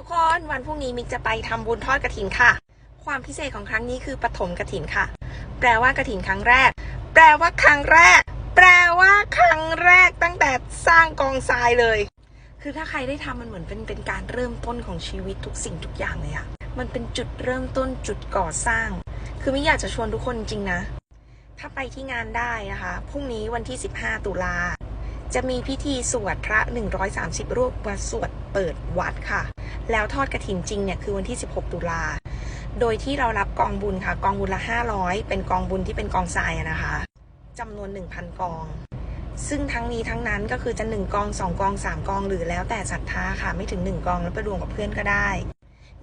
ทุกคนวันพรุ่งนี้มิกจะไปทำบุญทอดกระถินค่ะ ความพิเศษของครั้งนี้คือปฐมกระถินค่ะ แปลว่ากระถินครั้งแรก แปลว่าครั้งแรก แปลว่าครั้งแรกตั้งแต่สร้างกองทรายเลย คือถ้าใครได้ทำมันเหมือนเป็นเป็นการเริ่มต้นของชีวิตทุกสิ่งทุกอย่างเลยอะมันเป็นจุดเริ่มต้นจุดก่อสร้าง คือมิกอยากจะชวนทุกคนจริงนะ ถ้าไปที่งานได้นะคะพรุ่งนี้วันที่ 15 ตุลาจะมีพิธีสวดพระ 130 รูปวัดสวดเปิดวัดค่ะ แล้วทอดกระถินจริงเนี่ยคือวันที่ 16 ตุลา โดยที่เรารับกองบุญค่ะ กองบุญละ 500 เป็นกองบุญที่เป็นกองทรายนะคะจำนวน 1,000 กอง ซึ่งทั้งนี้ทั้งนั้นก็คือจะ 1 กอง 2 กอง 3 กอง หรือแล้วแต่ศรัทธาค่ะ ไม่ถึง 1 กองแล้วไปรวมกับเพื่อนก็ได้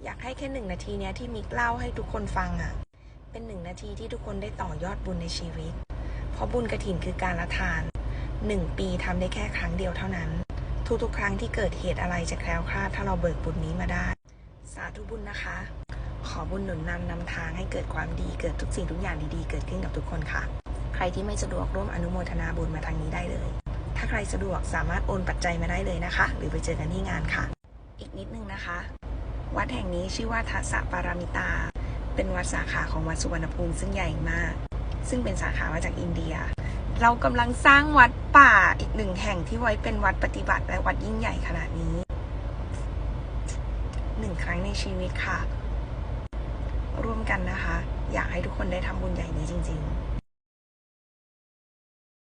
อยากให้แค่หนึ่งนาทีเนี้ยที่มิกเล่าให้ทุกคนฟังอะเป็นหนึ่งนาทีที่ทุกคนได้ต่อยอดบุญในชีวิต เพราะบุญกระถินคือการละทานหนึ่งปีทำได้แค่ครั้งเดียวเท่านั้น ทุกๆ ครั้งที่เกิดเหตุอะไรจะแคล้วคลาดถ้าเราเบิกบุญนี้มาได้ สาธุบุญนะคะ ขอบุญหนุนนำนำทางให้เกิดความดีเกิดทุกสิ่งทุกอย่างดีๆ เกิดขึ้นกับทุกคนค่ะ ใครที่ไม่สะดวกร่วมอนุโมทนาบุญมาทางนี้ได้เลย ถ้าใครสะดวกสามารถโอนปัจจัยมาได้เลยนะคะ หรือไปเจอกันที่งานค่ะ อีกนิดนึงนะคะ วัดแห่งนี้ชื่อว่าทัสสะปารามิตา เป็นวัดสาขาของวัดสุวรรณภูมิซึ่งใหญ่มาก ซึ่งเป็นสาขามาจากอินเดีย เรากำลังสร้างวัดป่าอีกหนึ่งแห่งที่ไว้เป็นวัดปฏิบัติและวัดยิ่งใหญ่ขนาดนี้หนึ่งครั้งในชีวิตค่ะ ร่วมกันนะคะ อยากให้ทุกคนได้ทำบุญใหญ่นี้จริง ๆ